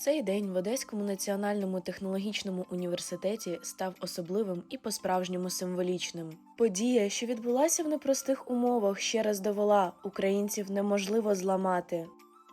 Цей день в Одеському національному технологічному університеті став особливим і по-справжньому символічним. Подія, що відбулася в непростих умовах, ще раз довела українців неможливо зламати.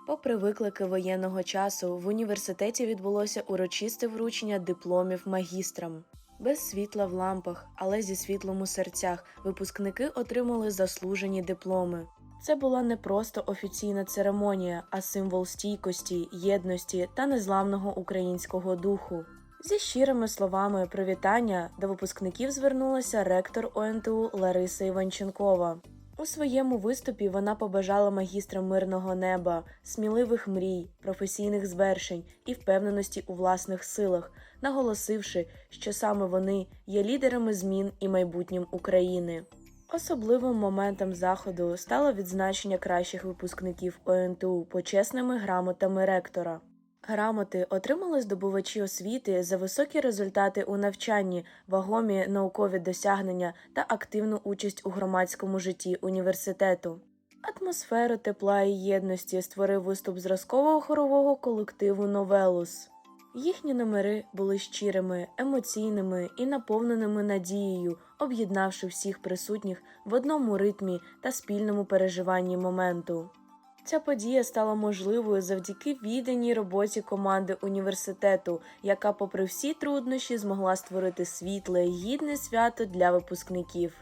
Попри виклики воєнного часу, в університеті відбулося урочисте вручення дипломів магістрам. Без світла в лампах, але зі світлом у серцях випускники отримали заслужені дипломи. Це була не просто офіційна церемонія, а символ стійкості, єдності та незламного українського духу. Зі щирими словами привітання до випускників звернулася ректор ОНТУ Лариса Іванченкова. У своєму виступі вона побажала магістрам мирного неба, сміливих мрій, професійних звершень і впевненості у власних силах, наголосивши, що саме вони є лідерами змін і майбутнім України. Особливим моментом заходу стало відзначення кращих випускників ОНТУ почесними грамотами ректора. Грамоти отримали здобувачі освіти за високі результати у навчанні, вагомі наукові досягнення та активну участь у громадському житті університету. Атмосферу тепла і єдності створив виступ зразкового хорового колективу Новелус. Їхні номери були щирими, емоційними і наповненими надією, об'єднавши всіх присутніх в одному ритмі та спільному переживанні моменту. Ця подія стала можливою завдяки відданій роботі команди університету, яка, попри всі труднощі, змогла створити світле гідне свято для випускників.